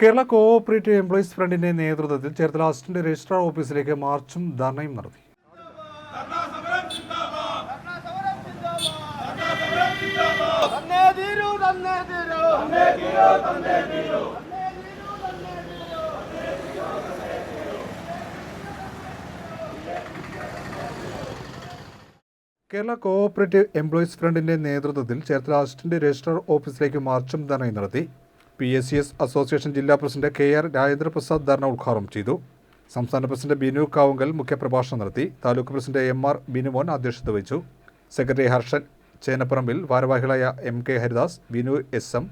Kerala cooperative employees ഫ്രണ്ടിന്റെ നേതൃത്വത്തിൽ Cherthala assistant registrar ഓഫീസിലേക്ക് മാർച്ചും ധർണയും നടത്തി. കേരള കോഓപ്പറേറ്റീവ് എംപ്ലോയീസ് ഫ്രണ്ടിന്റെ നേതൃത്വത്തിൽ ചേർത്തല അസിസ്റ്റന്റ് രജിസ്ട്രാർ ഓഫീസിലേക്ക് മാർച്ചും ധർണയും നടത്തി. P S C S association ജില്ലാ പ്രസിഡന്റ് കെ ആർ രാജേന്ദ്രപ്രസാദ് ധർണ ഉദ്ഘാടനം ചെയ്തു. സംസ്ഥാന പ്രസിഡന്റ് ബിനു കാവുങ്കൽ മുഖ്യപ്രഭാഷണം നടത്തി. Taluk president M R Binumon അധ്യക്ഷത വഹിച്ചു. സെക്രട്ടറി ഹർഷൻ ചേനപ്പറമ്പിൽ ഭാരവാഹികളായ M K Haridas Binu S M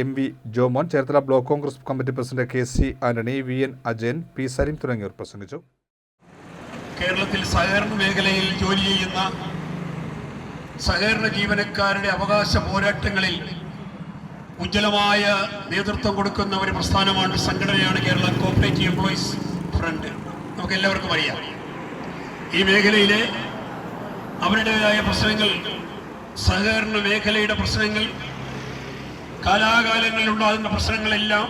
M V Jomon Cherthala block Congress committee president K C Antony V N Ajayan P Saleem തുടങ്ങിയവർ പ്രസംഗിച്ചു. കേരളത്തിൽ സഹകരണ മേഖലയിൽ ജോലി ചെയ്യുന്ന സഹകരണ ജീവനക്കാരുടെ അവകാശ പോരാട്ടങ്ങളിൽ ഉജ്ജ്വലമായ നേതൃത്വം കൊടുക്കുന്ന ഒരു പ്രസ്ഥാനമാണ് സംഘടനയാണ് കേരള കോപ്പറേറ്റീവ് എംപ്ലോയീസ് ഫ്രണ്ട് നമുക്ക് എല്ലാവർക്കും അറിയാം. ഈ മേഖലയിലെ അവരുടേതായ പ്രശ്നങ്ങൾ സഹകരണ മേഖലയുടെ പ്രശ്നങ്ങൾ കാലാകാലങ്ങളിൽ ഉണ്ടാകുന്ന പ്രശ്നങ്ങളെല്ലാം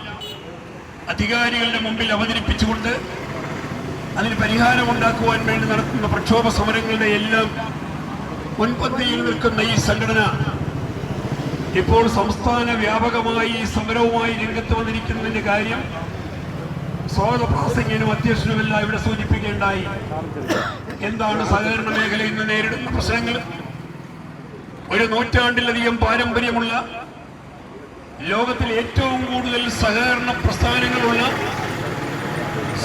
അധികാരികളുടെ മുമ്പിൽ അവതരിപ്പിച്ചുകൊണ്ട് അതിന് പരിഹാരമുണ്ടാക്കുവാൻ വേണ്ടി നടത്തുന്ന പ്രക്ഷോഭ സമരങ്ങളുടെ എല്ലാം മുൻപന്തിയിൽ നിൽക്കുന്ന ഈ സംഘടന ഇപ്പോൾ സംസ്ഥാന വ്യാപകമായി സമരവുമായി രംഗത്ത് വന്നിരിക്കുന്നതിന്റെ കാര്യം സ്വാഗത പ്രാസംഗികനും അധ്യക്ഷനുമെല്ലാം ഇവിടെ സൂചിപ്പിക്കേണ്ടായി. എന്താണ് സഹകരണ മേഖല ഇന്ന് നേരിടുന്ന പ്രശ്നങ്ങൾ? ഒരു നൂറ്റാണ്ടിലധികം പാരമ്പര്യമുള്ള ലോകത്തിൽ ഏറ്റവും കൂടുതൽ സഹകരണ പ്രസ്ഥാനങ്ങളുള്ള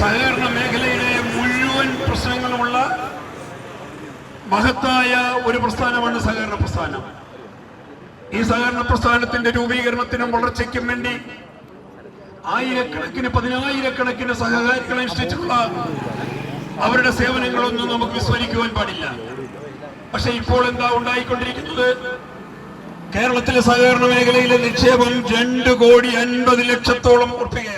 സഹകരണ മേഖലയിലെ മുഴുവൻ പ്രശ്നങ്ങളുമുള്ള മഹത്തായ ഒരു പ്രസ്ഥാനമാണ് സഹകരണ പ്രസ്ഥാനം. ഈ സഹകരണ പ്രസ്ഥാനത്തിന്റെ രൂപീകരണത്തിനും വളർച്ചയ്ക്കും വേണ്ടി ആയിരക്കണക്കിന് പതിനായിരക്കണക്കിന് സഹകാരികളെ അനുഷ്ഠിച്ചിട്ടുള്ള അവരുടെ സേവനങ്ങളൊന്നും നമുക്ക് വിസ്മരിക്കുവാൻ പാടില്ല. പക്ഷെ ഇപ്പോൾ എന്താ ഉണ്ടായിക്കൊണ്ടിരിക്കുന്നത്? കേരളത്തിലെ സഹകരണ മേഖലയിലെ നിക്ഷേപം രണ്ട് കോടി അൻപത് ലക്ഷത്തോളം ഉറപ്പികയാണ്.